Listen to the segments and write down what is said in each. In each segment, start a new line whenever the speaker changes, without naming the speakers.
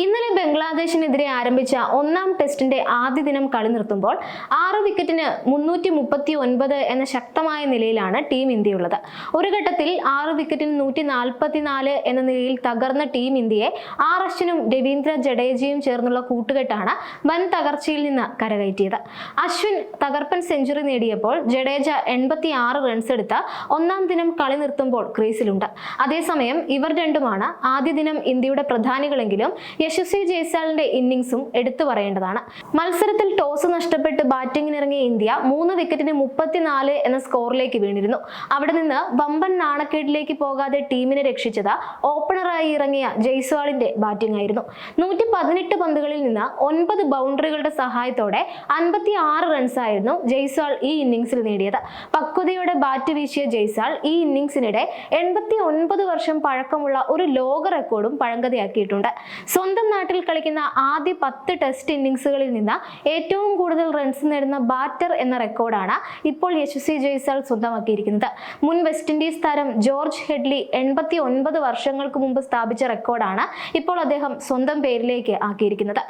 ഇന്നലെ ബംഗ്ലാദേശിനെതിരെ ആരംഭിച്ച ഒന്നാം ടെസ്റ്റിന്റെ ആദ്യ ദിനം കളി നിർത്തുമ്പോൾ ആറ് വിക്കറ്റിന് മുന്നൂറ്റി മുപ്പത്തി ഒൻപത് എന്ന ശക്തമായ നിലയിലാണ് ടീം ഇന്ത്യയുള്ളത്. ഒരു ഘട്ടത്തിൽ ആറ് വിക്കറ്റിന് നൂറ്റി നാൽപ്പത്തിനാല് എന്ന നിലയിൽ തകർന്ന ടീം ഇന്ത്യയെ ആർ അശ്വിനും രവീന്ദ്ര ജഡേജയും ചേർന്നുള്ള കൂട്ടുകെട്ടാണ് വൻ തകർച്ചയിൽ നിന്ന് കരകയറ്റിയത്. അശ്വിൻ തകർപ്പൻ സെഞ്ചുറി നേടിയപ്പോൾ ജഡേജ എൺപത്തി ആറ് റൺസ് എടുത്ത് ഒന്നാം ദിനം കളി നിർത്തുമ്പോൾ ക്രീസിലുണ്ട്. അതേസമയം ഇവർ രണ്ടുമാണ് ആദ്യ ദിനം ഇന്ത്യയുടെ പ്രധാനികളെങ്കിലും യശസ്വി ജയ്സാലിന്റെ ഇന്നിംഗ്സും എടുത്തു പറയേണ്ടതാണ്. മത്സരത്തിൽ ടോസ് നഷ്ടപ്പെട്ട് ബാറ്റിംഗിനിറങ്ങിയ ഇന്ത്യ മൂന്ന് വിക്കറ്റിന് മുപ്പത്തിനാല് എന്ന സ്കോറിലേക്ക് വീണിരുന്നു. അവിടെ നിന്ന് വമ്പൻ നാണക്കേടിലേക്ക് പോകാതെ ടീമിനെ രക്ഷിച്ചത് ഓപ്പണറായി ഇറങ്ങിയ ജയ്സ്വാളിന്റെ ബാറ്റിംഗ് ആയിരുന്നു. നൂറ്റി പതിനെട്ട് പന്തുകളിൽ നിന്ന് ഒൻപത് ബൗണ്ടറികളുടെ സഹായത്തോടെ അൻപത്തി ആറ് റൺസായിരുന്നു ജയ്സ്വാൾ ഈ ഇന്നിംഗ്സിൽ നേടിയത്. പക്വതയോടെ ബാറ്റ് വീശിയ ജയ്സ്വാൾ ഈ ഇന്നിംഗ്സിനിടെ എൺപത്തി ഒൻപത് വർഷം പഴക്കമുള്ള ഒരു ലോക റെക്കോർഡും പഴങ്കതയാക്കിയിട്ടുണ്ട് സ്വന്തം നാട്ടിൽ കളിക്കുന്ന ആദ്യ പത്ത് ടെസ്റ്റ് ഇന്നിംഗ്സുകളിൽ നിന്ന് ഏറ്റവും കൂടുതൽ റൺസ് നേടുന്ന ബാറ്റർ എന്ന റെക്കോർഡാണ് ഇപ്പോൾ യശസ്വി ജയ്സാൾ സ്വന്തമാക്കിയിരിക്കുന്നത്. മുൻ വെസ്റ്റ് ഇൻഡീസ് താരം ജോർജ് ഹെഡ്ലി എൺപത്തി ഒൻപത് വർഷങ്ങൾക്ക് മുമ്പ് സ്ഥാപിച്ച റെക്കോർഡാണ് ഇപ്പോൾ അദ്ദേഹം സ്വന്തം പേരിലേക്ക് ആക്കിയിരിക്കുന്നത്.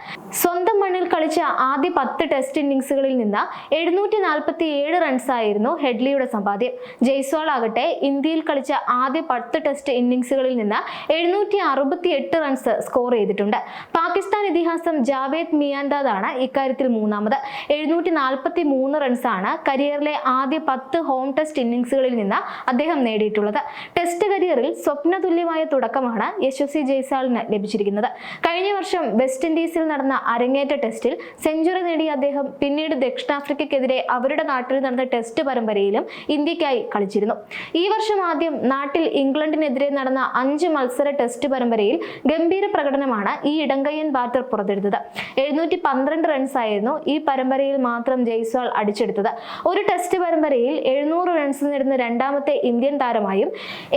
സ്വന്തം മണ്ണിൽ കളിച്ച ആദ്യ പത്ത് ടെസ്റ്റ് ഇന്നിംഗ്സുകളിൽ നിന്ന് എഴുന്നൂറ്റി നാൽപ്പത്തി ഏഴ് ഹെഡ്ലിയുടെ സമ്പാദ്യം. ജയ്സ്വാൾ ആകട്ടെ ഇന്ത്യയിൽ കളിച്ച ആദ്യ പത്ത് ടെസ്റ്റ് ഇന്നിംഗ്സുകളിൽ നിന്ന് എഴുന്നൂറ്റി അറുപത്തി എട്ട് റൺസ് സ്കോർ ചെയ്തിട്ടുണ്ട്. പാകിസ്ഥാൻ ഇതിഹാസം ജാവേദ് മിയാൻദാദാണ് ഇക്കാര്യത്തിൽ മൂന്നാമത്. എഴുന്നൂറ്റി നാൽപ്പത്തി മൂന്ന് റൺസാണ് കരിയറിലെ ആദ്യ പത്ത് ഹോം ടെസ്റ്റ് ഇന്നിംഗ്സുകളിൽ നിന്ന് അദ്ദേഹം നേടിയിട്ടുള്ളത്. ടെസ്റ്റ് കരിയറിൽ സ്വപ്നതുല്യമായ തുടക്കമാണ് യശസ്വി ജയ്സാളിന് ലഭിച്ചിരിക്കുന്നത്. കഴിഞ്ഞ വർഷം വെസ്റ്റ് ഇൻഡീസിൽ നടന്ന അരങ്ങേറ്റ ടെസ്റ്റിൽ സെഞ്ചുറി നേടിയ അദ്ദേഹം പിന്നീട് ദക്ഷിണാഫ്രിക്കയ്ക്കെതിരെ അവരുടെ നാട്ടിൽ നടന്ന ടെസ്റ്റ് പരമ്പരയിലും ഇന്ത്യക്കായി കളിച്ചിരുന്നു. ഈ വർഷം ആദ്യം നാട്ടിൽ ഇംഗ്ലണ്ടിനെതിരെ നടന്ന അഞ്ച് മത്സര ടെസ്റ്റ് പരമ്പരയിൽ ഗംഭീര പ്രകടനമാണ് ഈ ഇടങ്കയ്യൻ ബാറ്റർ പുറത്തെടുത്തത്. എഴുന്നൂറ്റി പന്ത്രണ്ട് റൺസ് ആയിരുന്നു ഈ പരമ്പരയിൽ മാത്രം ജയ്സ്വാൾ അടിച്ചെടുത്തത്. ഒരു ടെസ്റ്റ് പരമ്പരയിൽ എഴുന്നൂറ് റൺസ് നേടുന്ന രണ്ടാമത്തെ ഇന്ത്യൻ താരമായും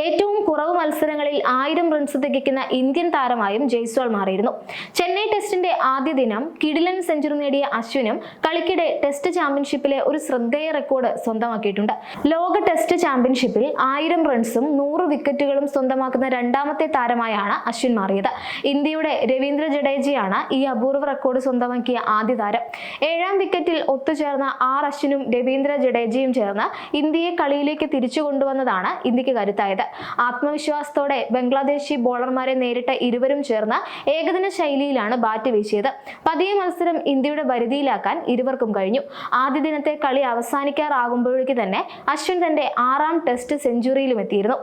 ഏറ്റവും കുറവ് മത്സരങ്ങളിൽ ആയിരം റൺസ് തികയ്ക്കുന്ന ഇന്ത്യൻ താരമായും ജയ്സ്വാൾ മാറിയിരുന്നു. ചെന്നൈ ടെസ്റ്റിന്റെ ആദ്യ ദിനം കിടിലൻ സെഞ്ചുറി നേടിയ അശ്വിനും കളിക്കിടെ ടെസ്റ്റ് ചാമ്പ്യൻഷിപ്പിലെ ഒരു ശ്രദ്ധേയ റെക്കോർഡ് സ്വന്തമാക്കിയിട്ടുണ്ട്. ലോക ടെസ്റ്റ് ചാമ്പ്യൻഷിപ്പിൽ ആയിരം റൺസും നൂറ് വിക്കറ്റുകളും സ്വന്തമാക്കുന്ന രണ്ടാമത്തെ താരമായാണ് അശ്വിൻ മാറിയത്. ഇന്ത്യയുടെ രവീന്ദ്ര ജഡേജയാണ് ഈ അപൂർവ റെക്കോർഡ് സ്വന്തമാക്കിയ ആദ്യ താരം. ഏഴാം വിക്കറ്റിൽ ഒത്തുചേർന്ന ആർ അശ്വിനും രവീന്ദ്ര ജഡേജയും ചേർന്ന് ഇന്ത്യയെ കളിയിലേക്ക് തിരിച്ചു കൊണ്ടുവന്നതാണ് ഇന്ത്യയ്ക്ക് കരുത്തായത്. ആത്മവിശ്വാസത്തോടെ ബംഗ്ലാദേശി ബോളർമാരെ നേരിട്ട ഇരുവരും ചേർന്ന് ഏകദിന ശൈലിയിലാണ് ബാറ്റ് വീശിയത്. പതിയെ മത്സരം ഇന്ത്യയുടെ വരുതിയിലാക്കാൻ ഇരുവർക്കും കഴിഞ്ഞു. ആദ്യ ദിനത്തെ കളി അവസാനിക്കാറാകുമ്പോഴേക്ക് തന്നെ അശ്വിൻ തന്റെ ആറാം ടെസ്റ്റ് സെഞ്ചുറിയിലും എത്തിയിരുന്നു.